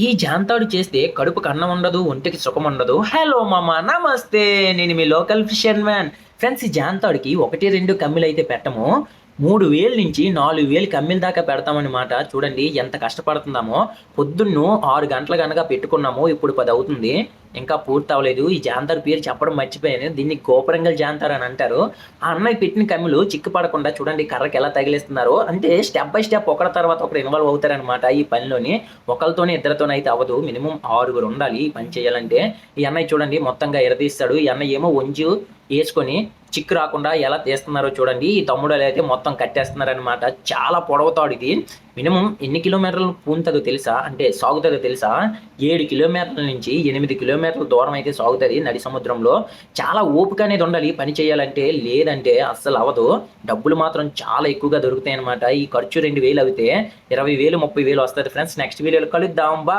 ఈ జాంతాడు చేస్తే కడుపుకు అన్నం ఉండదు ఒంటికి సుఖం ఉండదు. హలో మామ. నమస్తే. నేను మీ లోకల్ ఫిషర్ మ్యాన్ ఫ్రెండ్స్ ఈ జాంతాడికి ఒకటి రెండు కమ్మిలు అయితే పెట్టము. మూడు వేలు నుంచి నాలుగు వేలు కమ్మిల దాకా పెడతామన్నమాట చూడండి ఎంత కష్టపడుతుందామో పొద్దున్ను ఆరు గంటల కనుక పెట్టుకున్నాము ఇప్పుడు పది అవుతుంది. ఇంకా పూర్తి అవ్వలేదు. ఈ జాంతార్ పేరు చెప్పడం మర్చిపోయాను. దీన్ని గోపురంగల్ జాంతార్ అని అంటారు. ఆ అన్నయ్య పెట్టిన కమ్మిలు చిక్కు పడకుండా చూడండి కర్రకి ఎలా తగిలిస్తున్నారు. అంటే స్టెప్ బై స్టెప్ ఒకరి తర్వాత ఒకరు ఇన్వాల్వ్ అవుతారనమాట ఈ పనిలోని. ఒకరితోనే ఇద్దరితోనే అయితే అవ్వదు. మినిమం ఆరుగురు ఉండాలి ఈ పని చేయాలంటే. ఈ అన్నయ్య చూడండి మొత్తంగా ఎరదీస్తాడు ఈ అన్నయ్య ఏమో వంజు వేసుకొని చిక్కు రాకుండా ఎలా తీస్తున్నారో చూడండి. ఈ తమ్ముడు అయితే మొత్తం కట్టేస్తున్నారనమాట చాలా పొడవుతాడు ఇది. మినిమం ఎన్ని కిలోమీటర్లు పూనుతుందో తెలుసా? అంటే సాగుతుందో తెలుసా? ఏడు కిలోమీటర్ల నుంచి ఎనిమిది కిలోమీటర్ల దూరం అయితే సాగుతుంది నడి సముద్రంలో. చాలా ఓపిక అనేది ఉండాలి పని చేయాలంటే. లేదంటే అస్సలు అవ్వదు. డబ్బులు మాత్రం చాలా ఎక్కువగా దొరుకుతాయి అనమాట ఈ ఖర్చు రెండు వేలు అయితే ఇరవై వేలు ముప్పై వేలు వస్తుంది. ఫ్రెండ్స్ నెక్స్ట్ వీడియోలో కలుద్దాం. బా